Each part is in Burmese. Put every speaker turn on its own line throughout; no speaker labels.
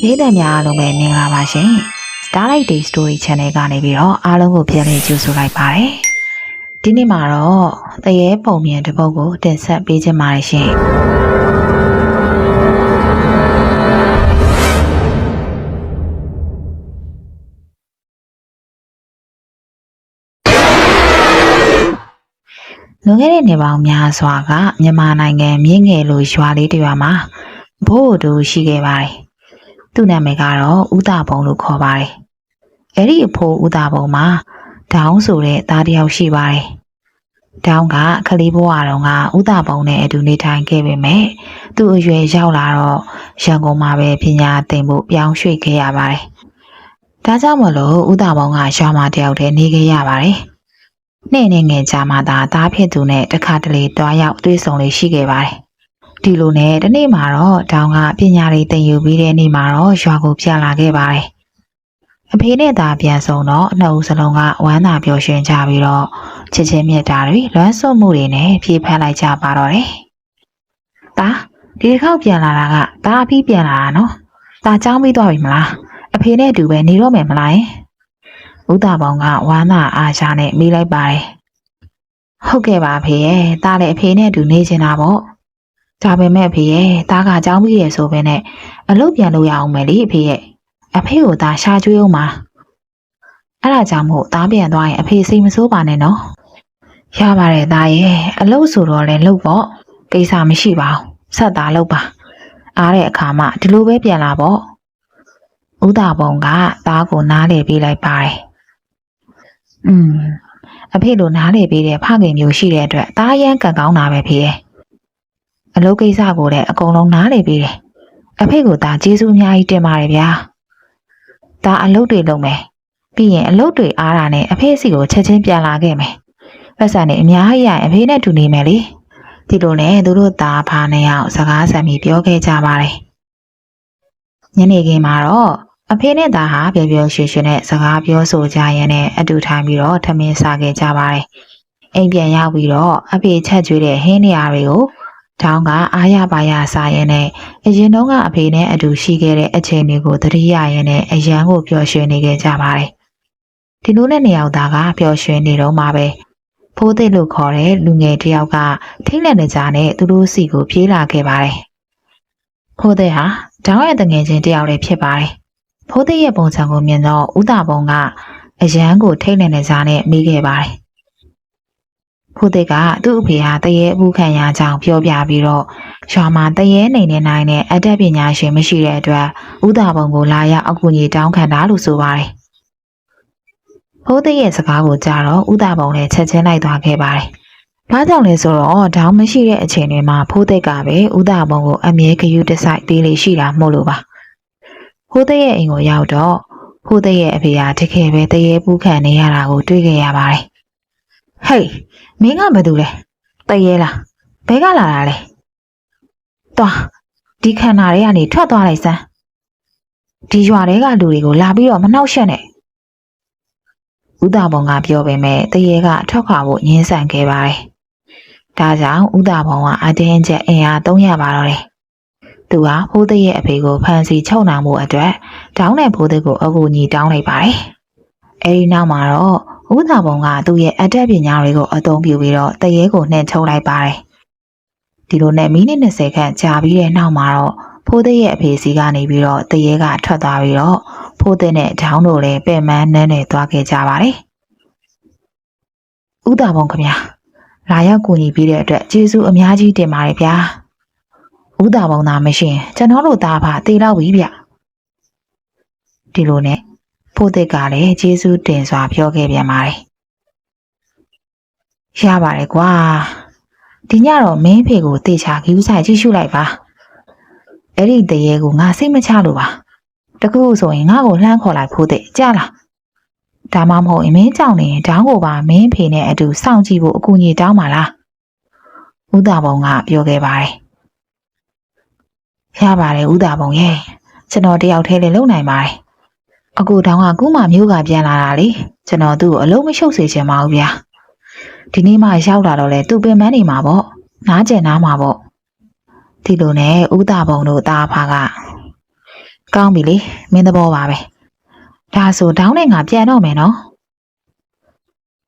ပြည်သူများအားလုံးပဲမင်္ဂလာပါရှင် Starlight Day Story Channel ကနေပြီးတော့အားလုံးကိုပြန်လည်ကြိုဆိုလိုက်ပါတယ်ဒီနေ့မှာတော့တရေပုံမြင်တစ်ပုဒ်ကိုတင်ဆက်ပေးခြင်းပါတယ်ရှင်လွန်ခဲ့တဲ့နေပေါင်းများစွာကမြန်မာနိုင်ငံမြင်းငယ်လိုရွာလေးတစ်ရွာမှာဘိုးတို့ရှိခဲ့ပါတယ် သူ့နာမည်ကတော့ဦးတာပုံလို့ခေါ်ပါတယ်အဲ့ဒီအဖိုးဦးတာပုံမှာဒေါင်းဆိုတဲ့သားတစ်ယောက်ရှိပါတယ်ဒေါင်းကခလေးဘဝတုန်းကဦးတာပုံနဲ့အတူနေထိုင်ခဲ့ပေမဲ့သူ့အရွယ်ရောက်လာတော့ရန်ကုန်မှာပဲပညာသင်ဖို့ပြောင်းရွှေ့ခဲ့ရပါတယ်ဒါကြောင့်မလို့ဦးတာပုံကရွာမှာတယောက်တည်းနေခဲ့ရပါတယ်နေ့နဲ့ငယ်ကြာမှသာသားဖြစ်သူနဲ့တခါတလေတွားရောက်တွေ့ဆုံလေးရှိခဲ့ပါတယ်။ ဒီလိုနဲ့ဒီနေ့မှာတော့တောင်ကပညာလေးသင်ယူပြီးတဲ့နေ့မှာတော့ရွာကိုပြန်လာခဲ့ပါတယ်။အဖေနဲ့သားပြန်ဆောင်တော့အနှုတ်စလုံးကဝမ်းသာပျော်ရွှင်ကြပြီးတော့ချစ်ချင်းမြတ်တာတွေလွမ်းဆွတ်မှုတွေနဲ့ပြေးဖက်လိုက်ကြပါတော့တယ်။ဒါဒီတစ်ခေါက်ပြန်လာတာကဒါအပြီးပြန်လာတာနော်။ဒါကြောင်းပြီးသွားပြီမလား။အဖေနဲ့အတူပဲနေတော့မယ်မလားယင်။ဦးတာပေါင်းကဝမ်းသာအားရှာနဲ့မေးလိုက်ပါတယ်။ဟုတ်ကဲ့ပါအဖေရဲ့။တားလည်းအဖေနဲ့အတူနေချင်တာပေါ့။ ဒါပေမဲ့အဖေရဲ့တားကအကြောင်းပြီးရဆိုပဲနဲ့အလုပ်ပြန်လို့ရအောင်မယ်လေအဖေရဲ့။အဖေကိုဒါရှာကျွေးအောင်ပါ။အဲ့ဒါကြောင့်မို့တားပြန်သွားရင်အဖေစိတ်မဆိုးပါနဲ့နော်။ရပါတယ်တားရဲ့။အလုပ်ဆိုတော့လည်းလုပ်ပေါ့။ကိစ္စမရှိပါဘူး။ဆက်သားလုပ်ပါ။အားတဲ့အခါမှဒီလိုပဲပြန်လာပေါ့။ဦးတာပုံကသားကိုနားလေပေးလိုက်ပါတယ်။อืมအဖေလိုနားလေပေးတဲ့ဖခင်မျိုးရှိတဲ့အတွက်သားရမ်းကံကောင်းတာပဲဖေရဲ့ အလုပ်ကိစ္စကိုလည်းအကုန်လုံးနားလေပေးတယ်အဖေကဒါကျေးဇူးအများကြီးတင်ပါတယ်ဗျာဒါအလုပ်တွေလုပ်မယ်ပြီးရင်အလုပ်တွေအားတာနဲ့အဖေစီကိုချက်ချင်းပြန်လာခဲ့မယ်ပတ်စံနဲ့အများကြီးရရင်အဖေနဲ့တူနေမယ်လေဒီလိုနဲ့သူတို့သားဖာနဲ့အောင်စကားဆံပြီးပြောခဲ့ကြပါတယ်ညနေခင်းမှာတော့အဖေနဲ့သားဟာပျော်ပျော်ရွှင်ရွှင်နဲ့စကားပြောဆိုကြရင်းနဲ့အတူထိုင်ပြီးတော့ထမင်းစားခဲ့ကြပါတယ်။အိမ်ပြန်ရောက်ပြီးတော့အဖေချက်ကျွေးတဲ့ဟင်းနေရာတွေကို တောင်းကအားရပါရစားရင်းနဲ့အရင်တုန်းကအဖေနဲ့အတူရှိခဲ့တဲ့အချိန်တွေကိုသတိရရင်းနဲ့အရန်ကိုပျော်ရွှင်နေခဲ့ကြပါတယ်။ဒီလိုနဲ့နေရောက်သားကပျော်ရွှင်နေတော့မှပဲဖိုးသိလို့ခေါ်တဲ့လူငယ်တစ်ယောက်ကထိတ်လန့်နေကြနဲ့သူတို့စီကိုပြေးလာခဲ့ပါတယ်။ဖိုးသိဟာတောင်းရဲ့တငယ်ချင်းတစ်ယောက်လည်းဖြစ်ပါတယ်။ဖိုးသိရဲ့ပုံစံကိုမြင်တော့ဦးတာပုံကအရန်ကိုထိတ်နေနေစားနဲ့မိခဲ့ပါတယ်။ ဖိုးသိကသူ့အဖေဟာတရေအမှုခံရကြောင်းပြောပြပြီးတော့ရွာမှာတရေနေနေနိုင်တဲ့အတတ်ပညာရှင်မရှိတဲ့အတွက်ဦးတာပုံကိုလာရောက်အကူအညီတောင်းခံတာလို့ဆိုပါတယ်။ဖိုးသိရဲ့စကားကိုကြားတော့ဦးတာပုံလည်းချက်ချင်းလိုက်သွားခဲ့ပါတယ်။ဘာကြောင့်လဲဆိုတော့ဒေါင်းမရှိတဲ့အချိန်တွေမှာဖိုးသိကပဲဦးတာပုံကိုအမြဲဂယုတစိုက်ပေးလေရှိတာမို့လို့ပါ။ဖိုးသိရဲ့အိမ်ကိုရောက်တော့ဖိုးသိရဲ့အဖေဟာတကယ်ပဲတရေပူးခံနေရတာကိုတွေ့ခဲ့ရပါတယ်။ ဟေးမင်းကဘာတူလဲ။တရေလား။ဘဲကလာတာလဲ။သွားဒီခန္ဓာတွေကနေထွက်သွားလိုက်စမ်း။ဒီရွာတွေကလူတွေကိုလာပြီးတော့မနှောက်ယှက်နဲ့။ဦးတာဘုံကပြောပေမဲ့တရေကထွက်ခွာဖို့ညှင်းဆန်ခဲ့ပါတယ်။ဒါကြောင့်ဦးတာဘုံကအတင်းကျပ်အင်အားသုံးရပါတော့တယ်။သူဟာဖိုးသိရဲ့အဖေကိုဖမ်းဆီးချုပ်နှောင်မှုအတွက်တောင်းတဲ့ဖိုးသိကိုအကူအညီတောင်းလိုက်ပါတယ်။အဲဒီနောက်မှာတော့ ဦးသာပုံကသူ့ရဲ့အတတ်ပညာတွေကိုအသုံးပြုပြီးတော့တရေကိုနှင်ထုတ်လိုက်ပါတယ်။ဒီလိုနဲ့မိနစ်20ခန့်ကြာပြီးတဲ့နောက်မှာတော့ဖိုးသိရဲ့အဖေစီကနေပြီးတော့တရေကထွက်သွားပြီးတော့ဖိုးသိနဲ့တောင်းတို့လည်းပဲ့မန်းနန်းနဲ့သွားခဲ့ကြပါတယ်။ဦးသာပုံခင်ဗျာလာရောက်ကူညီပြီးတဲ့အတွက်ကျေးဇူးအများကြီးတင်ပါတယ်ဗျာ။ဥတာပုံသားမရှိရင်ကျွန်တော်တို့သားဖာတေတော့ပြီဗျဒီလိုနဲ့ ဖိုးသစ်ကလည်းကျေးဇူးတင်စွာပြောခဲ့ပြန်ပါတယ်ရပါတယ်ကွာဒီညတော့မင်းဖေကိုတေချာခီးဆိုင်ကြည့်ရှုလိုက်ပါအဲ့ဒီတရေကိုငါစိတ်မချလို့ပါတကူဆိုရင်ငါ့ကိုလှမ်းခေါ်လိုက်ဖိုးသစ်ကြားလားဒါမှမဟုတ်ရင်မင်းကြောင့်နေရင်တောင်းကိုပါမင်းဖေနဲ့အတူစောင့်ကြည့်ဖို့အကူအညီတောင်းပါလားဥတာပုံကပြောခဲ့ပါတယ်ရပါတယ်ဥတာပုံရဲ့ကျွန်တော်တယောက်တည်းလည်းလုံနိုင်ပါတယ် အကူတောင်ကကုမမျိုးကပြန်လာတာလေကျွန်တော်သူ့ကိုအလုံးမရှုပ်စေချင်ပါဘူးဗျာဒီနေ့မှရောက်လာတော့လေသူပင်မနေမှာပေါ့နားကျင်နားမှာပေါ့ဒီလိုနဲ့ဥတာပုံတို့တာဖာကကောင်းပြီလေမင်းသဘောပါပဲဒါဆိုဒေါင်းနဲ့ငါပြန်တော့မယ်နော်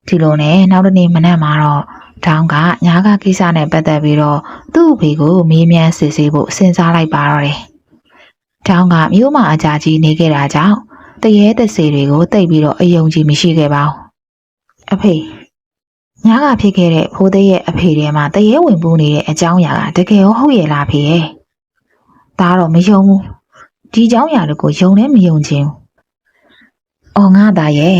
ဒီလိုနဲ့နောက်တစ်နေ့မနက်မှာတော့ဒေါင်းကညာကကိစ္စနဲ့ပတ်သက်ပြီးတော့သူ့အဖေကိုမေးမြန်းစစ်ဆေးဖို့စဉ်းစားလိုက်ပါတော့တယ်ဒေါင်းကမြို့မှာအကြာကြီးနေခဲ့တာကြောင့် တရေတစေတွေကိုတိတ်ပြီးတော့အယုံကြည်မရှိခဲ့ပါဘူးအဖေညာကဖြစ်ခဲ့တဲ့ဖိုးသေးရဲ့အဖေထဲမှာတရေဝင်ပူးနေတဲ့အကြောင်းအရာကတကယ်ရောဟုတ်ရဲ့လားဖေရဲ့ဒါတော့မယုံဘူးဒီအကြောင်းအရာတွေကိုယုံလည်းမယုံချင်ဘူးအော်ငါသားရဲ့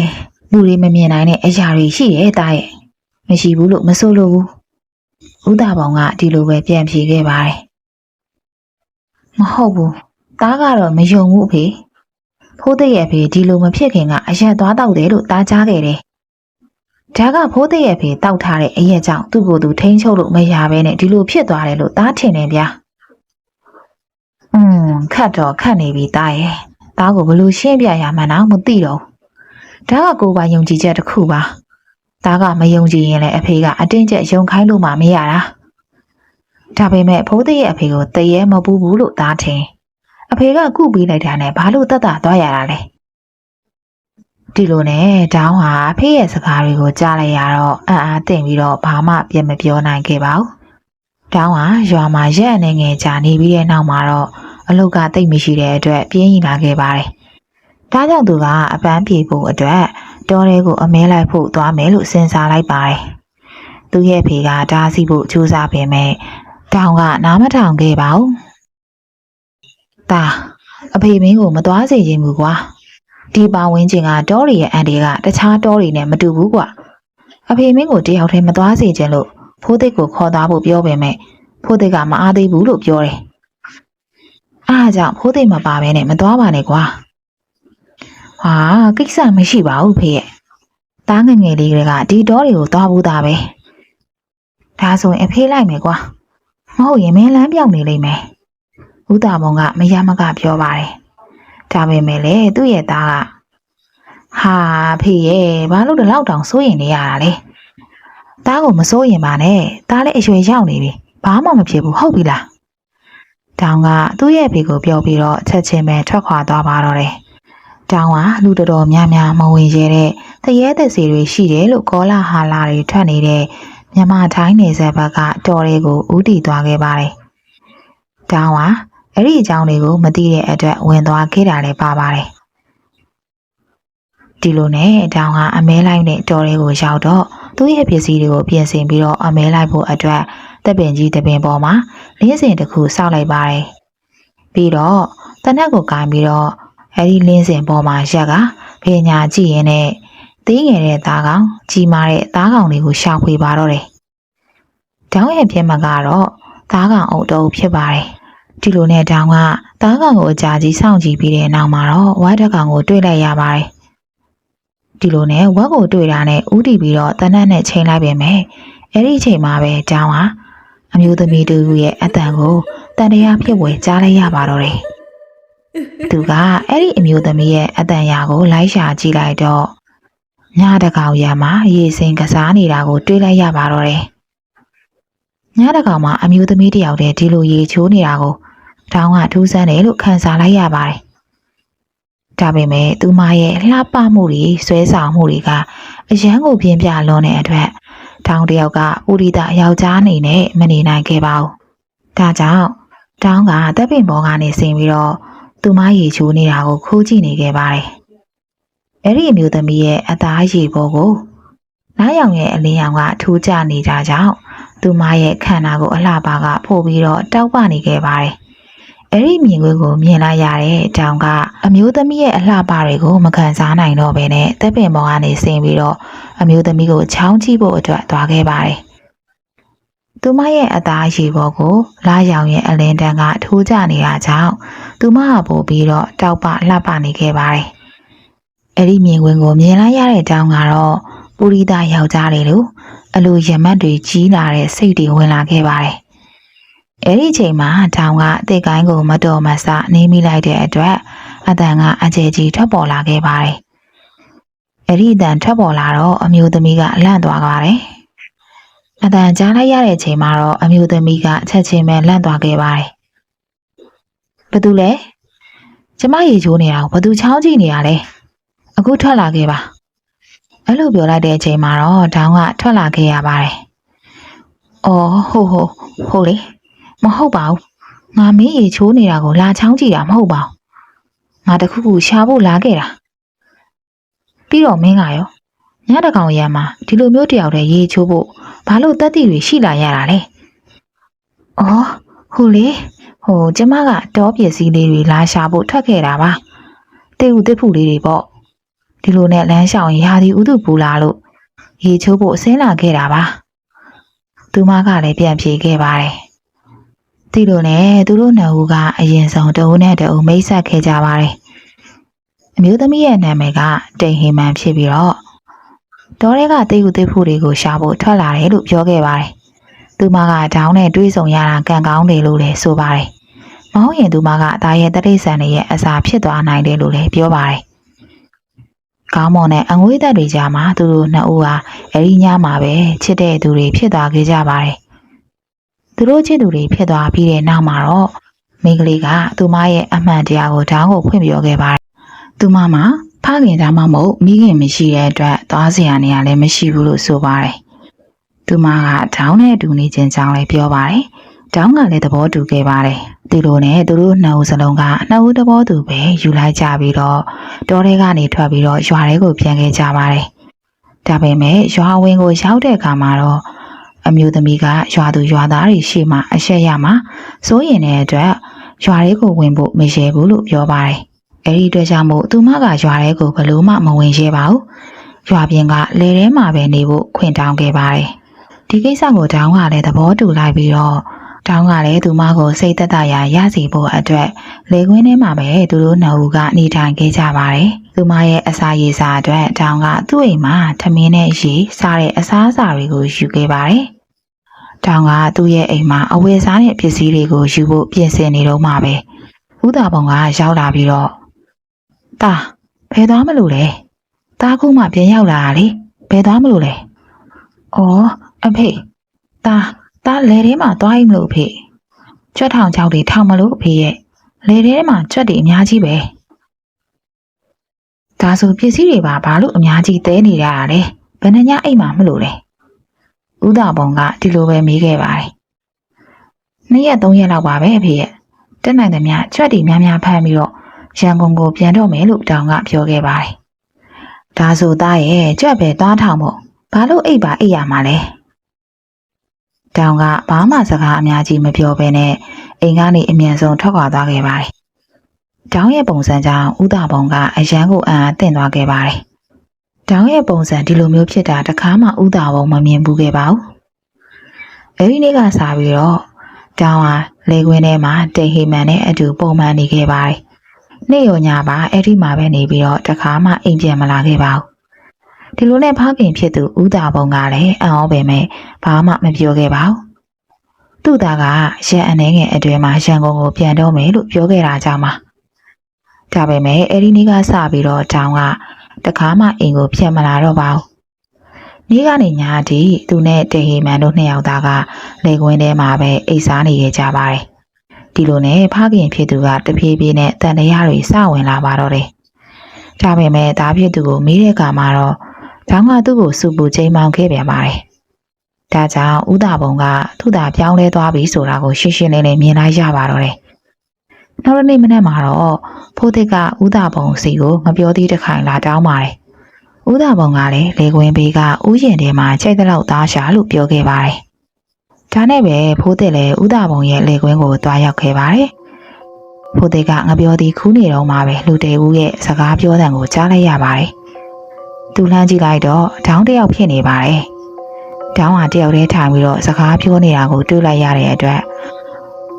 လူတွေမမြင်နိုင်တဲ့အရာတွေရှိရဲ့သားရဲ့မရှိဘူးလို့မဆိုလို့ဘူးဥဒဘောင်ကဒီလိုပဲပြန်ဖြေခဲ့ပါတယ်မဟုတ်ဘူးသားကတော့မယုံဘူးအဖေ ဖိုးသေးရဲ့အဖေဒီလိုမဖြစ်ခင်ကအရက်သွားတောက်တယ်လို့သားကြားခဲ့တယ်ဒါကဖိုးသေးရဲ့အဖေတောက်ထားတဲ့အရက်ကြောင့်သူ့ကိုယ်သူထိန်းချုပ်လို့မရဘဲနဲ့ဒီလိုဖြစ်သွားတယ်လို့သားထင်တယ်ဗျာอืมခတ်တော့ခတ်နေပြီသားရဲ့သားကိုဘယ်လိုရှင်းပြရမှန်းတော့မသိတော့ဘူးဒါကကိုယ်ပိုင်ယုံကြည်ချက်တစ်ခုပါသားကမယုံကြည်ရင်လည်းအဖေကအတင်းကျပ်ယုံခိုင်းလို့မှမရတာဒါပေမဲ့ဖိုးသေးရဲ့အဖေကိုတရေမပူးဘူးလို့သားထင် အဖေကကုပေးလိုက်တာနဲ့ဘာလို့တက်တာသွားရတာလဲဒီလိုနဲ့ဒေါင်းဟာအဖေရဲ့စကားတွေကိုကြားလိုက်ရတော့အံ့အားသင့်ပြီးတော့ဘာမှပြန်မပြောနိုင်ခဲ့ပါဘူးဒေါင်းဟာရွာမှာရက်အနေငယ်ကြာနေပြီးတဲ့နောက်မှာတော့အလုတ်ကတိတ်မရှိတဲ့အတွက်ပြင်းရင်လာခဲ့ပါတယ်ဒါကြောင့်သူကအပန်းပြေဖို့အတွက်တောထဲကိုအမဲလိုက်ဖို့သွားမယ်လို့စဉ်းစားလိုက်ပါတယ်သူရဲ့ဖေကတားဆီးဖို့ကြိုးစားပေမဲ့ဒေါင်းကနားမထောင်ခဲ့ပါဘူး။ ဒါအဖေမင်းကိုမသွားစေချင်ဘူးကွာ။ဒီပါဝင်းကျင်ကတောရီရဲ့အန်ဒီကတခြားတောရီနဲ့မတူဘူးကွာ။အဖေမင်းကိုတယောက်တည်းမသွားစေချင်လို့ဖိုးသိတ်ကိုခေါ်သားဖို့ပြောပေမဲ့ဖိုးသိတ်ကမအားသေးဘူးလို့ပြောတယ်။အားကြောင့်ဖိုးသိတ်မပါဘဲနဲ့မသွားပါနဲ့ကွာ။ဟာကိစ္စမရှိပါဘူးဖေရဲ့။တားငယ်ငယ်လေးတွေကဒီတောတွေကိုသွားဘူးသားပဲ။ဒါဆိုရင်အဖေလိုက်မယ်ကွာ။မဟုတ်ရင်မင်းလမ်းပြောင်းနေလိမ့်မယ်။ ဦးတာဘုံကမရမကပြောပါတယ်။ဒါပေမဲ့လေသူ့ရဲ့သားကဟာဖေရဲ့ဘာလို့ဒီလောက်တောင်စိုးရင်နေရတာလဲ။သားကိုမစိုးရင်ပါနဲ့။သားလည်းအရွယ်ရောက်နေပြီ။ဘာမှမဖြစ်ဘူးဟုတ်ပြီလား။တောင်ကသူ့ရဲ့ဖေကိုပြောပြီးတော့ချက်ချင်းပဲထွက်ခွာသွားပါတော့တယ်။တောင်ကလူတော်တော်များများမဝင်ရဲတဲ့တရေသက်စီတွေရှိတယ်လို့ကောလာဟာလာတွေထွက်နေတဲ့မြန်မာထိုင်းနယ်စပ်ဘက်ကတော်တွေကိုဥတီသွားခဲ့ပါတယ်။တောင်က အဲ့ဒီအကြောင်းတွေကိုမသိတဲ့အတွက်ဝင်သွားခဲ့တာလည်းပါပါတယ်။ဒီလိုနဲ့တောင်ကအမဲလိုက်နဲ့တော်တွေကိုရောက်တော့သူ့ရဲ့ပစ္စည်းတွေကိုပြင်ဆင်ပြီးတော့အမဲလိုက်ဖို့အတွက်တပ်ပင်ကြီးတပင်ပေါ်မှာလင်းစင်တစ်ခုစောက်လိုက်ပါတယ်။ပြီးတော့တနက်ကိုကင်ပြီးတော့အဲ့ဒီလင်းစင်ပေါ်မှာရက်ကဖေညာကြည့်ရင်နဲ့သေးငယ်တဲ့သားကောင်ကြီးမားတဲ့သားကောင်တွေကိုရှာဖွေပါတော့တယ်။တောင်းရဲ့ပြက်မကတော့သားကောင်အုပ်တုပ်ဖြစ်ပါတယ်။ ဒီလိုနဲ့တောင်းကသားကောင်ကိုအကြာကြီးစောင့်ကြည့်ပြီးတဲ့နောက်မှာတော့ဝါတက်ကောင်ကိုတွေ့လိုက်ရပါတယ်။ဒီလိုနဲ့ဝက်ကိုတွေ့တာနဲ့ဥတီပြီးတော့တနက်နဲ့ချိန်လိုက်ပေမဲ့အဲ့ဒီအချိန်မှာပဲတောင်းကအမျိုးသမီးတူရဲ့အတန်ကိုတန်တရားဖြစ်ဝယ်ကြားလိုက်ရပါတော့တယ်။သူကအဲ့ဒီအမျိုးသမီးရဲ့အတန်ရာကိုလိုက်ရှာကြည့်လိုက်တော့ညတကောင်ရမှာရေစင်ကစားနေတာကို တွေ့လိုက်ရပါတော့တယ်။ညတကောင်မှာအမျိုးသမီးတစ်ယောက်တည်းဒီလိုရေချိုးနေတာကို တောင်းကထူးဆန်းတယ်လို့ခံစားလိုက်ရပါတယ်။ဒါပေမဲ့သူမရဲ့လှပမှုတွေဆွဲဆောင်မှုတွေကအရန်ကိုပြင်းပြလွန်တဲ့အတွက်တောင်းတယောက်ကဥရိဒယောက်ျားအနေနဲ့မနေနိုင်ခဲ့ပါဘူး။ဒါကြောင့်တောင်းကတပ်ပင်ပေါ်ကနေဆင်းပြီးတော့သူမရေချိုးနေတာကိုခိုးကြည့်နေခဲ့ပါတယ်။အဲ့ဒီအမျိုးသမီးရဲ့အသားရည်ပေါ်ကိုနားရောင်ရဲ့အလင်းရောင်ကထူးကျနေကြကြောင့်သူမရဲ့ခန္ဓာကိုအလှပါက ပို့ပြီးတော့တောက်ပနေခဲ့ပါတယ်။ အဲ့ဒီမြင်ကွင်းကိုမြင်လိုက်ရတဲ့တောင်ကအမျိုးသမီးရဲ့အလှပါတွေကိုမခံစားနိုင်တော့ဘဲနဲ့တပ်ပင်ပေါ်ကနေဆင်းပြီးတော့အမျိုးသမီးကိုချောင်းကြည့်ဖို့အတွက်သွားခဲ့ပါတယ်။သူမရဲ့အသားရည်ပေါ်ကိုလာရောင်ရဲ့အလင်းတန်းကထိုးကျနေတာကြောင့်သူမကပို့ပြီးတော့တောက်ပလှပနေခဲ့ပါတယ်။အဲ့ဒီမြင်ကွင်းကိုမြင်လိုက်ရတဲ့တောင်ကတော့ပူရိသယောက်ျားလေးလို့အလိုရမတ်တွေကြီးလာတဲ့စိတ်တွေဝင်လာခဲ့ပါတယ်။ အဲ့ဒီအချိန်မှာတောင်ကအသက်ကိုင်းကိုမတော်မဆနေမိလိုက်တဲ့အတွက်အတန်ကအကျယ်ကြီးထွက်ပေါ်လာခဲ့ပါတယ်။အဲ့ဒီအတန်ထွက်ပေါ်လာတော့အမျိုးသမီးကလန့်သွားပါတယ်။အတန်ကြားလိုက်ရတဲ့အချိန်မှာတော့အမျိုးသမီးကချက်ချင်းပဲလန့်သွားခဲ့ပါတယ်။ဘာတူလဲကျမရေချိုးနေတာကိုဘသူချောင်းကြည့်နေရလဲအခုထွက်လာခဲ့ပါအဲ့လိုပြောလိုက်တဲ့အချိန်မှာတော့ဒေါင်းကထွက်လာခဲ့ရပါတယ်အော်ဟုတ်ဟုတ်ဟုတ်လေ မဟုတ်ပါဘူးငါမင်းရေချိုးနေတာကိုလာချောင်းကြည့်တာမဟုတ်ပါဘူးငါတခုခုရှာဖို့လာခဲ့တာပြီးတော့မင်းကရောညတကောင်ရံမှာဒီလိုမျိုးတယောက်တည်းရေချိုးဖို့ဘာလို့တက်တိတွေရှိလာရတာလဲအော်ဟုတ်လေဟိုကျမကတောပစ္စည်းလေးတွေလာရှာဖို့ထွက်ခဲ့တာပါတိတ်ဦးတစ်ဖူလေးတွေပေါ့ဒီလိုနဲ့လမ်းလျှောက်ရင်ရာသီဥတုပူလာလို့ရေချိုးဖို့အစင်းလာခဲ့တာပါသူမကလည်းပြန်ပြေခဲ့ပါတယ် ဒီလိုနဲ့သူတို့နှစ်ဦးကအရင်ဆုံးတဦးနဲ့တဦးမိတ်ဆက်ခဲ့ကြပါတယ်အမျိုးသမီးရဲ့နာမည်ကတိန်ဟိမန်ဖြစ်ပြီးတော့တောထဲကတိတ်ဦးတစ်ဖူတွေကိုရှာဖို့ထွက်လာတယ်လို့ပြောခဲ့ပါတယ်သူမကဒေါင်းနဲ့တွေးဆုံရတာကံကောင်းတယ်လို့လည်းဆိုပါတယ်။မဟုတ်ရင်သူမကအသားရဲ့တရိษံတွေရဲ့အစာဖြစ်သွားနိုင်တယ်လို့လည်းပြောပါတယ်။ကောင်းမွန်တဲ့အငွေးသက်တွေကြားမှာသူတို့နှစ်ဦးဟာအရီညမှာပဲချစ်တဲ့သူတွေဖြစ်သွားခဲ့ကြပါတယ်။ သူတို့ချစ်သူတွေဖြစ်သွားပြီးတဲ့နောက်မှာတော့မိန်းကလေးကသူမရဲ့အမှန်တရားကိုဒေါင်းကိုဖွင့်ပြောခဲ့ပါတယ်။သူမမှာဖခင်ဒါမှမဟုတ်မိခင်မရှိတဲ့အတွက်သွားစရာနေရာလည်းမရှိဘူးလို့ဆိုပါတယ်။သူမကဒေါင်းနဲ့အတူနေခြင်းကြောင်းလည်းပြောပါတယ်။ဒေါင်းကလည်းသဘောတူခဲ့ပါတယ်။ဒီလိုနဲ့သူတို့နှစ်ဦးစလုံးကနှစ်ဦးသဘောတူပဲယူလိုက်ကြပြီးတော့တောထဲကနေထွက်ပြီးတော့ရွာထဲကိုပြန်ခဲ့ကြပါတယ်။ဒါပေမဲ့ရွာဝင်ကိုရောက်တဲ့အခါမှာတော့ အမျိုးသမီးကရွာသူရွာသားတွေရှေ့မှာအရှက်ရမှာစိုးရင်တဲ့အတွက်ရွာထဲကိုဝင်ဖို့မရဲဘူးလို့ပြောပါတယ်။အဲဒီအတွက်ကြောင့်မို့သူမကရွာထဲကိုဘလို့မှမဝင်ရဲပါဘူး။ရွာပြင်ကလေထဲမှာပဲနေဖို့ခွင့်တောင်းခဲ့ပါတယ်။ဒီကိစ္စကိုတောင်းကလည်းသဘောတူလိုက်ပြီးတော့တောင်းကလည်းသူမကိုစိတ်သက်သာရာရစီဖို့အတွက်လေကွင်းထဲမှာပဲသူတို့နှစ်ဦးကနေထိုင်ခဲ့ကြပါတယ်။သူမရဲ့အစာရေစာအတွက်တောင်းကသူ့အိမ်မှာထမင်းနဲ့ရေစားတဲ့အစားအစာတွေကိုယူခဲ့ပါတယ်။ တောင်းကသူ့ရဲ့အိမ်မှာအဝယ်စားတဲ့ပစ္စည်းတွေကိုယူဖို့ပြင်ဆင်နေတော့မှပဲဥသာပုံကရောက်လာပြီးတော့တာဘယ်သွားမလို့လဲ။တာခုမှပြန်ရောက်လာတာလေဘယ်သွားမလို့လဲ။အော်အဖေတာတာလေထဲမှာသွားရင်မလို့အဖေကြွက်ထောင်ချောက်တွေထောင်မလို့အဖေရဲ့လေထဲမှာကြွက်တွေအများကြီးပဲဒါဆိုပစ္စည်းတွေပါဘာလို့အများကြီးတဲနေရတာလဲဘယ်နှညအိမ်မှာမလို့လဲ ဥဒဘုံကဒီလိုပဲမေးခဲ့ပါတယ်နှစ်ရက်သုံးရက်လောက်ပါပဲအဖေရဲ့တက်နိုင်သမျှကြွက်တွေများများဖမ်းပြီးတော့ရန်ကုန်ကိုပြန်တော့မယ်လို့တောင်ကပြောခဲ့ပါတယ်ဒါဆိုသားရဲ့ကြွက်ပဲသွားထောင်ဖို့ဘာလို့အိပ်ပါအိပ်ရမှာလဲတောင်ကဘာမှစကားအများကြီးမပြောဘဲနဲ့အိမ်ကနေအမြန်ဆုံးထွက်ခွာသွားခဲ့ပါတယ်။တောင်ရဲ့ပုံစံကြောင့်ဥဒဘုံကအရန်ကိုအံ့အားသင့်သွားခဲ့ပါတယ်။ တောင်ရဲ့ပုံစံဒီလိုမျိုးဖြစ်တာတခါမှဥဒဘုံမမြင်ဘူးခဲ့ပါဘူး။အဲဒီနေ့ကစပြီးတော့တောင်ဟာလေခွင်းထဲမှာတိတ်ဟိမန်နဲ့အတူပုံမှန်နေခဲ့ပါတယ်။နေ့ရောညပါအဲ့ဒီမှာပဲနေပြီးတော့တခါမှအိမ်ပြန်မလာခဲ့ပါဘူး။ဒီလိုနဲ့ဖခင်ဖြစ်သူဥဒဘုံကလည်းအံ့ဩပေမဲ့ဘာမှမပြောခဲ့ပါဘူး။သူ့သားကရက်အနေငယ်အတွင်းမှာရန်ကုန်ကိုပြန်တော့မယ်လို့ပြောခဲ့တာကြောင့်ပါ။ဒါပေမဲ့အဲဒီနေ့ကစပြီးတော့တောင်က တခါမှအိမ်ကိုပြန်မလာတော့ပါဘူး။နေ့ကနေညအထိသူနဲ့တေဟီမန်တို့နှစ်ယောက်သားကလေကွင်းထဲမှာပဲအိတ်စားနေရကြပါတယ်။ဒီလိုနဲ့ဖခင်ဖြစ်သူကတဖြည်းဖြည်းနဲ့တန်တရားတွေစဝင်လာပါတော့တယ်။ဒါပေမဲ့သားဖြစ်သူကိုမေးတဲ့အခါမှာတော့တောင်ကသူ့ကိုစူပူချိန်မောင်ခဲ့ပြန်ပါတယ်။ဒါကြောင့်ဥဒဘုံကသူ့သားပြောင်းလဲသွားပြီဆိုတာကိုရှင်းရှင်းလင်းလင်းမြင်လိုက်ရပါတော့တယ်။ နောက်တစ်နေ့မနက်မှာတော့ဖိုးသစ်ကဥဒဘုံစီကိုမပြောသေးတစ်ခိုင်လာတောင်းပါတယ်။ဥဒဘုံကလည်းလေကွင်းဘေးကဥယျာဉ်ထဲမှာချိတ်တဲ့လောက်သားရှာလို့ပြောခဲ့ပါတယ်။ဒါနဲ့ပဲဖိုးသစ်လည်းဥဒဘုံရဲ့လေကွင်းကိုတွားရောက်ခဲ့ပါတယ်။ဖိုးသစ်ကငပြောသည်ခူးနေတော့မှပဲလူတေဦးရဲ့စကားပြောတဲ့ကိုကြားလိုက်ရပါတယ်။သူလှမ်းကြည့်လိုက်တော့ဒေါင်းတစ်ယောက်ဖြစ်နေပါတယ်။တောင်းဟာတယောက်တည်းထိုင်ပြီးတော့စကားပြောနေတာကိုတွေ့လိုက်ရတဲ့အတွက်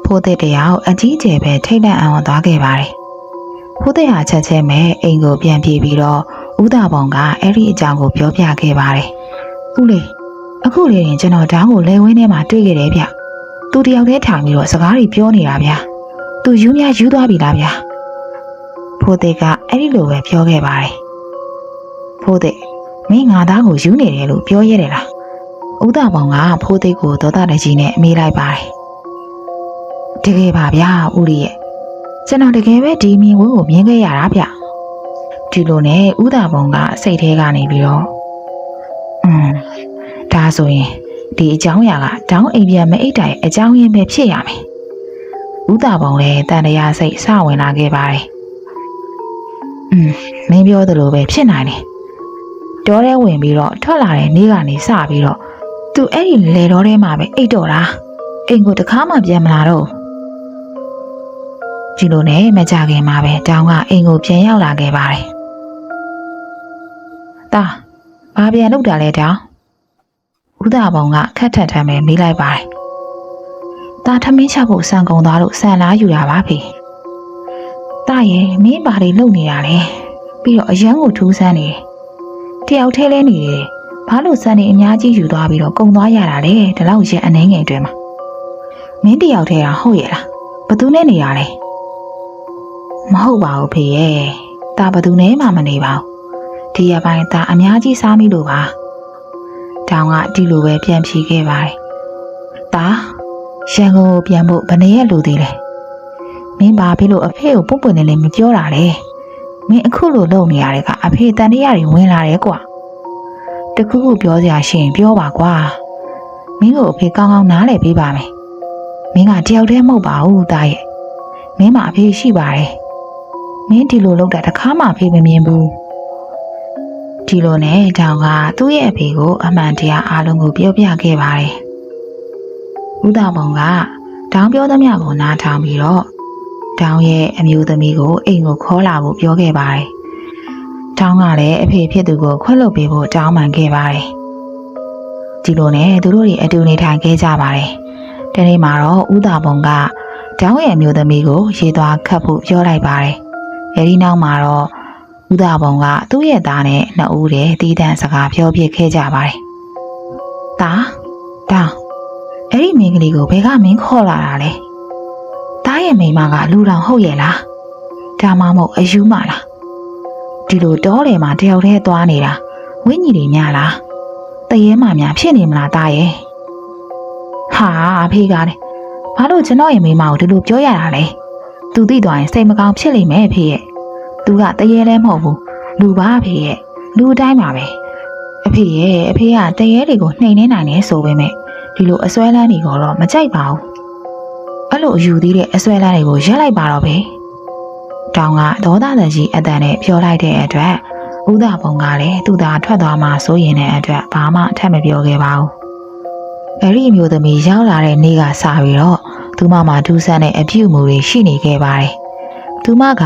ဖိုးသစ်တယောက်အကြီးအကျယ်ပဲထိတ်လန့်အောင်သွားခဲ့ပါတယ်။ဖိုးသစ်ဟာချက်ချင်းပဲအိမ်ကိုပြန်ပြေးပြီးတော့ဥဒဘုံကအဲ့ဒီအကြောင်းကိုပြောပြခဲ့ပါတယ်။ဦးလေးအခုလေးရင်ကျွန်တော်တောင်းကိုလဲဝင်းထဲမှာတွေ့ခဲ့တယ်ဗျ။သူတယောက်တည်းထိုင်ပြီးတော့စကားတွေပြောနေတာဗျာ။သူယူများယူသွားပြီလားဗျာ။ဖိုးသစ်ကအဲ့ဒီလိုပဲပြောခဲ့ပါတယ်။ဖိုးသစ်မင်းငါသားကိုယူနေတယ်လို့ပြောရတယ်လား။ဥဒဘောင်ကဖိုးသိတ်ကိုဒေါသတကြီးနဲ့မေးလိုက်ပါတယ်။ တကယ်ပါဗျာဦးလေးရဲ့ ကျွန်တော်တကယ်ပဲဒီမြင်ဝင်းကိုမြင်ခဲ့ရတာဗျဒီလိုနဲ့ဥဒဘုံကစိတ်ထဲကနေပြီးတော့อืมဒါဆိုရင်ဒီအကြောင်းအရာကတောင်းအိမ်ပြန်မအိတ်တိုင်အကြောင်းရင်းပဲဖြစ်ရမယ်ဥဒဘုံလည်းတန်တရားစိတ်စဝင်လာခဲ့ပါတယ်อืมမင်းပြောသလိုပဲဖြစ်နိုင်တယ်တောထဲဝင်ပြီးတော့ထွက်လာတဲ့နေ့ကနေစပြီးတော့သူအဲ့ဒီလေတော်ထဲမှာပဲအိတ်တော့တာအိမ်ကိုတခါမှပြန်မလာတော့ဘူး ဒီလိုနဲ့မကြခင်မှာပဲတောင်းကအိမ်ကိုပြန်ရောက်လာခဲ့ပါတယ်။တာဘာပြန်လုပ်တာလဲတောင်းဦးသားပေါင်ကခက်ထက်ထမ်းပဲမေးလိုက်ပါတယ်။တာထမင်းချဖို့စံကုန်သွားလို့စံလာယူတာပါဖေ။တာရဲ့မင်းဘာတွေလုပ်နေတာလဲ။ပြီးတော့အရန်ကိုထူးဆန်းနေတယ်။တယောက်ထဲလဲနေတယ်။ဘာလို့စံနေအများကြီးယူသွားပြီးတော့ကုံသွားရတာလဲဒီလောက်ရက်အနှင်းငယ်အတွင်းမှာ။မင်းတယောက်ထဲကဟုတ်ရဲ့လား။ဘသူနဲ့နေရလဲ။ မဟုတ်ပါဘူးဖေရဲ့။တာဘသူနဲ့မှမနေပါဘူး။ဒီရပိုင်းတာအများကြီးစားမိလို့ပါ။တောင်ကဒီလိုပဲပြန်ဖြေခဲ့ပါတယ်။တာရန်ကုန်ကိုပြန်ဖို့ဘယ်နည်းရလူသေးလဲ။မင်းဘာဖြစ်လို့အဖေကိုပုတ်ပွင့်နေလဲမပြောတာလဲ။မင်းအခုလိုလုပ်နေရတယ်ကအဖေတန်တရားတွေဝင်လာတယ်ကွာ။တခုခုပြောစရာရှိရင်ပြောပါကွာ။မင်းကိုအဖေကောင်းကောင်းနားလည်ပေးပါမယ်။မင်းကတယောက်တည်းမဟုတ်ပါဘူးတာရဲ့။မင်းမအဖေရှိပါတယ်။ မင်းဒီလိုလုပ်တာတစ်ခါမှအဖေမမြင်ဘူး။ဒီလိုနဲ့တောင်ကသူ့ရဲ့အဖေကို အမှန်တရားအားလုံးကိုပြောပြခဲ့ပါတယ်။ဦးသားပုံကတောင်ပြောသမျှကိုနားထောင်ပြီးတော့တောင်ရဲ့အမျိုးသမီးကိုအိမ်ကိုခေါ်လာဖို့ပြောခဲ့ပါတယ်။တောင်ကလည်းအဖေဖြစ်သူကိုခွင့်လွှတ်ပေးဖို့တောင်းပန်ခဲ့ပါတယ်။ဒီလိုနဲ့သူတို့တွေအတူနေထိုင်ခဲ့ကြပါတယ်။ဒီနေ့မှာတော့ဦးသားပုံကတောင်ရဲ့အမျိုးသမီးကိုရေသွားခတ်ဖို့ပြောလိုက်ပါတယ်။ အဲဒီနောက်မှာတော့ဦးသားပုံကသူ့ရဲ့သားနဲ့နှစ်ဦးတည်းတီးတန့်စကားပြောပြခဲ့ကြပါတယ်။သားတောင်အဲ့ဒီမိန်းကလေးကိုဘယ်ကမင်းခေါ်လာတာလဲ။သားရဲ့မိန်းမကလူတော်ဟုတ်ရဲ့လား။ဒါမှမဟုတ်အယူမလား။ဒီလိုတောတယ်မှာတယောက်တည်းသွားနေတာဝင်းကြီးတွေများလား။တရေမှများဖြစ်နေမလားသားရဲ့။ဟာအဖေကလည်းဘာလို့ကျွန်တော်ရဲ့မိန်းမကိုဒီလိုပြောရတာလဲ။ သူသိသွားရင်စိတ်မကောင်းဖြစ်လိမ့်မယ်အဖေရဲ့။သူကတရေလည်းမဟုတ်ဘူးလူပါအဖေရဲ့လူအတိုင်းပါပဲအဖေရဲ့အဖေကတရေတွေကိုနှိမ်နေနိုင်တယ်ဆိုပေမဲ့ဒီလိုအစွဲလန်းတွေကတော့မကြိုက်ပါဘူးအဲ့လိုအယူသေးတဲ့အစွဲလန်းတွေကိုရက်လိုက်ပါတော့ပဲတောင်ကဒေါသတကြီးအတန်နဲ့ပြောလိုက်တဲ့အတွက်ဥဒဘုံကလည်းသူ့သားထွက်သွားမှစိုးရင်တဲ့အတွက်ဘာမှအထက်မပြောခဲ့ပါဘူးအဲ့ဒီအမျိုးသမီးရောက်လာတဲ့နေ့ကစပြီးတော့ သူမမှာဒူးဆန်းတဲ့အပြုအမူတွေရှိနေခဲ့ပါတယ်သူမက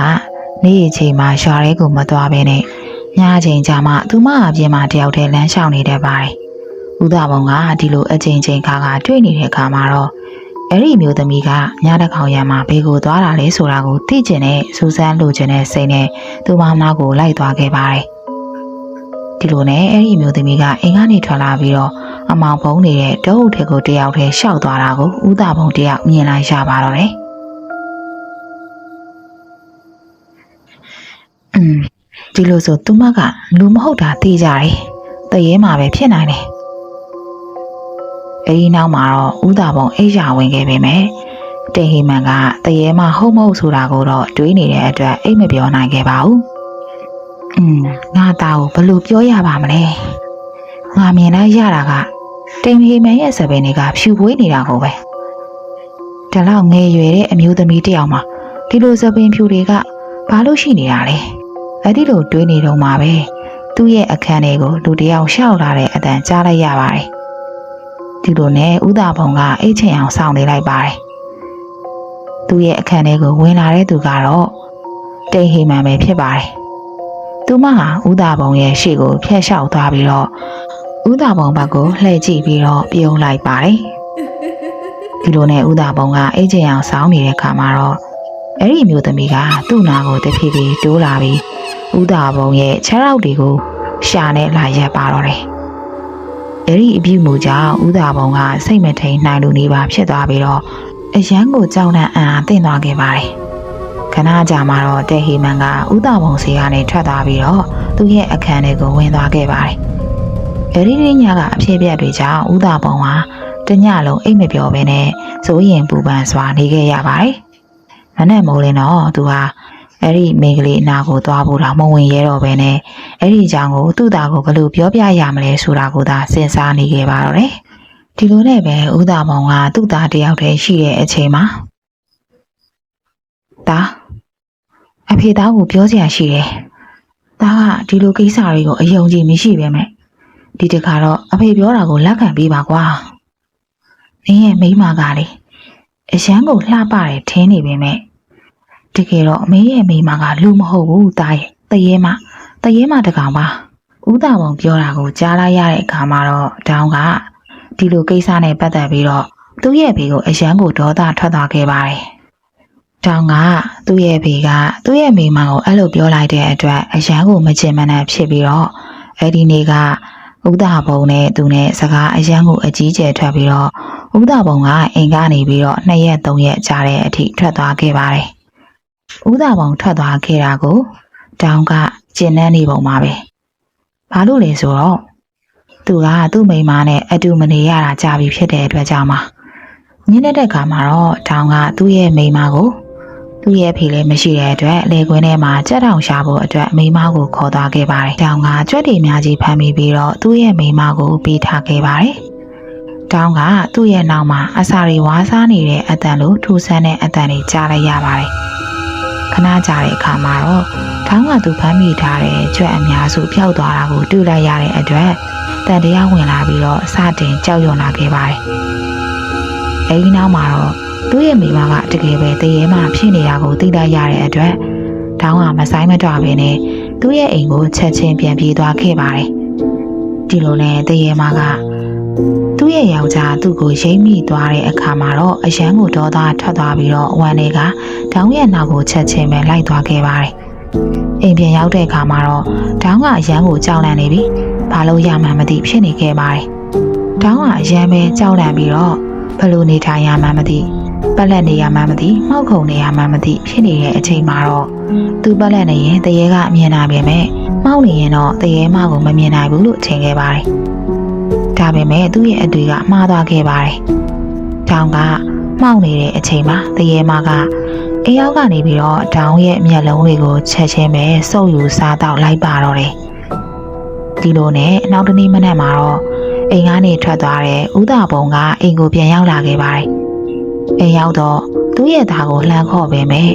နေ့အချိန်မှာရွာရဲကိုမသွားဘဲနဲ့ညအချိန်ကျမှသူမအပြင်မှာတယောက်တည်းလမ်းလျှောက်နေတတ်ပါတယ်။ဦးသားဘုံကဒီလိုအချိန်ချင်းခါခါတွေ့နေတဲ့အခါမှာတော့အဲ့ဒီမျိုးသမီးကညတစ်ခေါင်ရံမှာဘေးကိုသွားတာလဲဆိုတာကိုသိကျင်တဲ့စူးစမ်းလိုချင်တဲ့စိတ်နဲ့သူမနာကိုလိုက်သွားခဲ့ပါတယ်။ ဒီလိုနဲ့အဲ့ဒီမျိုးသမီးကအိမ်ကနေထွက်လာပြီးတော့အမောင်ဖုံးနေတဲ့တောအုပ်ထဲကိုတယောက်တည်းရှောက်သွားတာကိုဦးသားဘုံတယောက်မြင်လိုက်ရပါတော့တယ်။อืมဒီလိုဆိုသူမကလူမဟုတ်တာသိကြတယ်။တရေမှာပဲဖြစ်နိုင်တယ်။အဲဒီနောက်မှာတော့ဥသာပုံအိယာဝင်ခဲ့ပေမဲ့တေဟီမန်ကတရေမှာဟုတ်မဟုတ်ဆိုတာကိုတော့တွေးနေတဲ့အတွက်အိတ်မပြောနိုင်ခဲ့ပါဘူး။ อืมငါသားကိုဘယ်လိုပြောရပါမလဲ။ငါမြင်လိုက်ရတာကတိမ်ဟီမန်ရဲ့စပင်းတွေကဖြူပွေးနေတာကိုပဲ။ဒါလောက်ငယ်ရွယ်တဲ့အမျိုးသမီးတစ်ယောက်မှာဒီလိုစပင်းဖြူတွေကဘာလို့ရှိနေတာလဲ။အဲ့ဒီလိုတွေးနေတော့မှပဲသူ့ရဲ့အခန်းထဲကိုလူတစ်ယောက်ရှောက်လာတဲ့အတန်ကြားလိုက်ရပါတယ်။ဒီလိုနဲ့ဥသာဘုံကအိတ်ချင်အောင်စောင့်နေလိုက်ပါတယ်။သူ့ရဲ့အခန်းထဲကိုဝင်လာတဲ့သူကတော့တိတ်ဟိမန်ပဲဖြစ်ပါတယ်။ သူမဟာဥသာဘုံရဲ့ရှေ့ကိုဖျက်လျှောက်သွားပြီးတော့ဥသာဘုံဘက်ကိုလှည့်ကြည့်ပြီးတော့ပြုံးလိုက်ပါတယ်။ဒီလိုနဲ့ဥသာဘုံကအိတ်ချင်အောင်စောင့်နေတဲ့ခါမှာတော့အဲ့ဒီအမျိုးသမီးကသူ့နာကိုတဖြည်းဖြည်းတိုးလာပြီးဥဒါဘုံရဲ့ခြေထောက်တွေကိုရှာနဲ့လာရက်ပါတော့တယ်။အဲ့ဒီအပြုမူကြောင့်ဥဒါဘုံကစိတ်မထိန်နိုင်လူနေပါဖြစ်သွားပြီးတော့အရန်ကိုကြောက်တဲ့အံ့အားတင့်သွားခဲ့ပါတယ်။ ခဏကြာမှတော့တဲ့ဟီမန်ကဥဒါဘုံစီကနေထွက်သွားပြီးတော့သူ့ရဲ့အခန်းထဲကိုဝင်သွားခဲ့ပါတယ်။အဲ့ဒီနေ့ညကအဖြစ်အပျက်တွေကြောင့်ဥဒါဘုံဟာတညလုံးအိတ်မပြောဘဲနဲ့စိုးရင်ပူပန်စွာနေခဲ့ရပါတယ်။မမနဲ့မိုးလင်းတော့သူဟာအဲ့ဒီမိန်းကလေးအနာကိုသွားဖို့တော့မဝင်ရဲတော့ပဲနဲ့အဲ့ဒီအကြောင်းကိုသူ့သားကိုဘယ်လိုပြောပြရမလဲဆိုတာကိုသာစဉ်းစားနေခဲ့ပါတော့တယ်ဒီလိုနဲ့ပဲဦးသားမောင်ကသူ့သားတယောက်တည်းရှိတဲ့အချိန်မှာဒါ အဖေသားကိုပြောစရာရှိတယ်ဒါကဒီလိုကိစ္စတွေကိုအယုံကြည်မရှိပဲမဲ့ဒီတခါတော့အဖေပြောတာကိုလက်ခံပေးပါကွာနင်းရဲ့မိန်းမကလေအရန်ကိုလှပတယ်ထင်းနေပေမဲ့တကယ်တော့အမေရဲ့မိန်းမကလူမဟုတ်ဘူးတာရဲ့တရေမတရေမတကောင်ပါဦးသားပုံပြောတာကိုကြားလိုက်ရတဲ့အခါမှာတော့တောင်းကဒီလိုကိစ္စနဲ့ပတ်သက်ပြီးတော့သူ့ရဲ့ဘေကိုအရန်ကိုဒေါသထွက်သွားခဲ့ပါတယ် တောင်းကသူ့ရဲ့ဘေကသူ့ရဲ့မိန်းမကိုအဲ့လိုပြောလိုက်တဲ့အတွက်အရန်ကိုမချင်မနှံ့ဖြစ်ပြီးတော့အဲ့ဒီနေ့ကဥဒဘုံနဲ့သူနဲ့စကားအရန်ကိုအကြီးကျယ်ထွက်ပြီးတော့ဥဒဘုံကအိမ်ကနေပြီးတော့နှစ်ရက်သုံးရက်ကြာတဲ့အထိထွက်သွားခဲ့ပါတယ်။ဥဒဘုံထွက်သွားခဲ့တာကိုတောင်းကကျင်နှန်းနေပုံပါပဲ။ဘာလို့လဲဆိုတော့သူကသူ့မိန်းမနဲ့အတူမနေရတာကြာပြီဖြစ်တဲ့အတွက်ကြောင့်ပါ။ညနေတဲ့ခါမှာတော့တောင်းကသူ့ရဲ့မိန်းမကို သူ့ရဲ့ဖေလည်းမရှိတဲ့အတွက်လေကွင်းထဲမှာကြက်တောင်ရှာဖို့အတွက်မိန်းမကိုခေါ်သွားခဲ့ပါတယ်။တောင်ကကြွက်တွေများကြီးဖမ်းမိပြီးတော့သူ့ရဲ့မိန်းမကိုပေးထားခဲ့ပါတယ်။တောင်ကသူ့ရဲ့နောက်မှာအစာတွေဝါးစားနေတဲ့အတန်လိုထူဆန်းတဲ့အတန်တွေကြားလိုက်ရပါတယ်။ခဏကြာတဲ့အခါမှာတော့တောင်ကသူဖမ်းမိထားတဲ့ကြွက်အများစုပျောက်သွားတာကိုတွေ့လိုက်ရတဲ့အတွက်တန်တရားဝင်လာပြီးတော့စတင်ကြောက်ရွံ့လာခဲ့ပါတယ်။အဲဒီနောက်မှာတော့ သူ့ရဲ့မိမကတကယ်ပဲတရေမှဖြစ်နေတာကိုသိလိုက်ရတဲ့အတွက်တောင်းကမဆိုင်မတော့ဘဲနဲ့သူ့ရဲ့အိမ်ကိုချက်ချင်းပြန်ပြေးသွားခဲ့ပါတယ်။ဒီလိုနဲ့တရေမကသူ့ရဲ့ယောက်ျားသူ့ကိုရိမ့်မိသွားတဲ့အခါမှာတော့အရန်ကိုဒေါသထွက်သွားပြီးတော့ဝမ်းတွေကတောင်းရဲ့နောက်ကိုချက်ချင်းပဲလိုက်သွားခဲ့ပါတယ်။အိမ်ပြန်ရောက်တဲ့အခါမှာတော့တောင်းကအရန်ကိုကြောက်လန့်နေပြီ။ဘာလို့ရမှန်းမသိဖြစ်နေခဲ့ပါတယ်။တောင်းကအရန်ပဲကြောက်လန့်ပြီးတော့ဘယ်လိုနေထိုင်ရမှန်းမသိ ပက်လက်နေရမှန်းမသိမှောက်ခုံနေရမှန်းမသိဖြစ်နေတဲ့အချိန်မှာတော့သူပက်လက်နေရင်တရေကအမြင်နာပေမဲ့မှောက်နေရင်တော့တရေမကိုမမြင်နိုင်ဘူးလို့ထင်ခဲ့ပါတယ်။ဒါပေမဲ့သူ့ရဲ့အတွေ့ကမှားသွားခဲ့ပါတယ်။တောင်ကမှောက်နေတဲ့အချိန်မှာတရေမကအေးရောက်ကနေပြီးတော့တောင်ရဲ့မျက်လုံးတွေကိုချက်ချင်းပဲစုပ်ယူစားတော့လိုက်ပါတော့တယ်။ဒီလိုနဲ့နောက်တစ်နေ့မနက်မှာတော့အိမ်ကနေထွက်သွားတဲ့ဥဒဘုံကအိမ်ကိုပြန်ရောက်လာခဲ့ပါတယ်။ အိမ်ရောက်တော့သူ့ရဲ့သားကိုလှမ်းခေါ်ပေမဲ့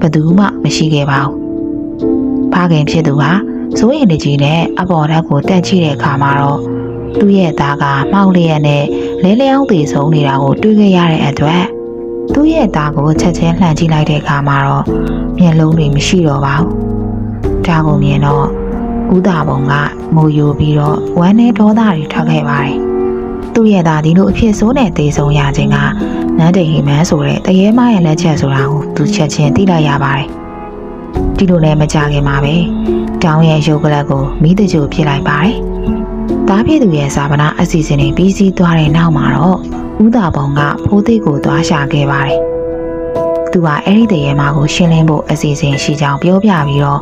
ဘယ်သူမှမရှိခဲ့ပါဘူး။ဖခင်ဖြစ်သူကစိုးရင်တကြီးနဲ့အပေါ်ဓာတ်ကိုတက်ကြည့်တဲ့အခါမှာတော့သူ့ရဲ့သားကမှောက်လျက်နဲ့လဲလျောင်းသေးဆုံးနေတာကိုတွေ့ခဲ့ရတဲ့အတွက်သူ့ရဲ့သားကိုချက်ချင်းလှမ်းကြည့်လိုက်တဲ့အခါမှာတော့မျက်လုံးတွေမရှိတော့ပါဘူး။ဒါကိုမြင်တော့ဦးသားဘုံကမိုးယိုပြီးတော့ဝမ်းနဲ့ဒေါသတွေထွက်ခဲ့ပါတယ်။သူ့ရဲ့သားဒီလိုအဖြစ်ဆိုးနဲ့တေဆုံးရခြင်းက နန်းတိန်ဟိမန်းဆိုတဲ့တရေမရဲ့လက်ချက်ဆိုတာကိုသူချက်ချင်းသိလိုက်ရပါတယ်။ဒီလိုလည်းမကြခင်မှာပဲတောင်းရဲ့ရုပ်ကလပ်ကိုမိတကြိုဖြစ်လိုက်ပါတယ်။သားဖြစ်သူရဲ့ဇာပနာအစီအစဉ်တွေပြီးစီးသွားတဲ့နောက်မှာတော့ဦးသားဘုံကဖိုးသိကိုသွားရှာခဲ့ပါတယ်။သူကအဲ့ဒီတရေမကိုရှင်းလင်းဖို့အစီအစဉ်ရှိကြောင်းပြောပြပြီးတော့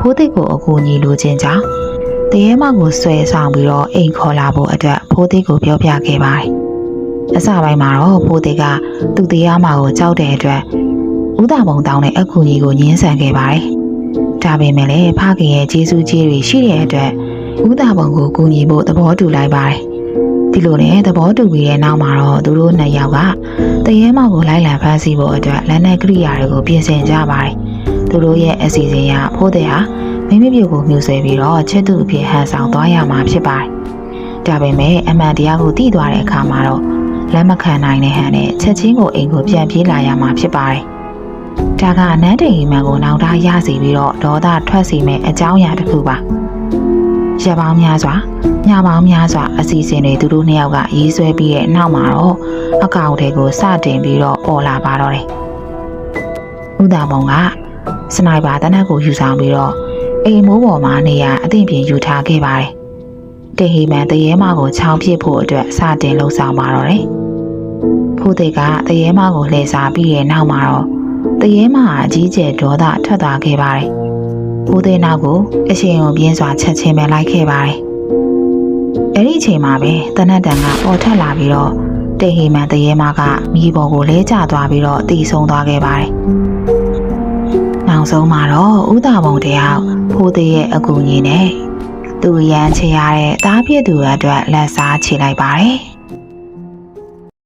ဖိုးသိကိုအကူအညီလိုချင်ကြောင်းတရေမကိုဆွဲဆောင်ပြီးတော့အိမ်ခေါ်လာဖို့အတွက်ဖိုးသိကိုပြောပြခဲ့ပါတယ်။ အစပိုင်းမှာတော့ဖိုးသိကသူ့တရားမကိုကြောက်တဲ့အတွက်ဦးသားဘုံတောင်းတဲ့အကူအညီကိုညှင်းဆန်ခဲ့ပါတယ်။ဒါပေမဲ့လည်းဖခင်ရဲ့ကျေးဇူးကြီးတွေရှိတဲ့အတွက်ဦးသားဘုံကိုကူညီဖို့သဘောတူလိုက်ပါတယ်။ဒီလိုနဲ့သဘောတူပြီးတဲ့နောက်မှာတော့သူတို့နှစ်ယောက်ကတရေမကိုလိုက်လံဖမ်းဆီးဖို့အတွက်လက်နက်ကရိယာတွေကိုပြင်ဆင်ကြပါတယ်။သူတို့ရဲ့အစီအစဉ်အရဖိုးတဲ့ဟာမိမိမျိုးကိုမြှူဆွဲပြီးတော့ချစ်သူအဖြစ်ဟန်ဆောင်သွားရမှာဖြစ်ပါတယ်။ဒါပေမဲ့အမှန်တရားကိုသိသွားတဲ့အခါမှာတော့ လက်မခံနိုင်တဲ့ဟန်နဲ့ချက်ချင်းကိုအိမ်ကိုပြန်ပြေးလာရမှာဖြစ်ပါတယ်။ဒါကနန်းတိန်အိမ်မန်ကိုနောက်သားရစီပြီးတော့ဒေါသထွက်စီမဲ့အကြောင်းအရာတစ်ခုပါ။ရပောင်းများစွာညပေါင်းများစွာအစီအစဉ်တွေသူတို့နှစ်ယောက်ကရေးဆွဲပြီးတဲ့နောက်မှာတော့အကောင့်တွေကိုစတင်ပြီးတော့ပေါ်လာပါတော့တယ်။ဦးသားမုံကစနိုက်ပါတနက်ကိုယူဆောင်ပြီးတော့အိမ်မိုးပေါ်မှာနေရအသင့်ပြင်ယူထားခဲ့ပါတယ်။ တင်ဟီမန်တရေမကိုချောင်းပစ်ဖို့အတွက်စတင်လှုပ်ဆောင်ပါတော့တယ်။ဖိုးသိကတရေမကိုလှည့်စားပြီးတဲ့နောက်မှာတော့တရေမဟာအကြီးကျယ်ဒေါသထွက်သွားခဲ့ပါတယ်။ဖိုးသိနောက်ကိုအရှင်ကိုပြင်းစွာချက်ချင်းပဲလိုက်ခဲ့ပါတယ်။အဲ့ဒီအချိန်မှာပဲတနတ်တန်ကပေါ်ထက်လာပြီးတော့တင်ဟီမန်တရေမကမိဘော်ကိုလဲကျသွားပြီးတော့တီဆုံသွားခဲ့ပါတယ်။နောက်ဆုံးမှာတော့ဥတာပုံတယောက်ဖိုးသေးရဲ့အကူအညီနဲ့ သူ့ရန်ချရတဲ့တားပြည့်သူအတွက်လက်စားချေလိုက်ပါတယ်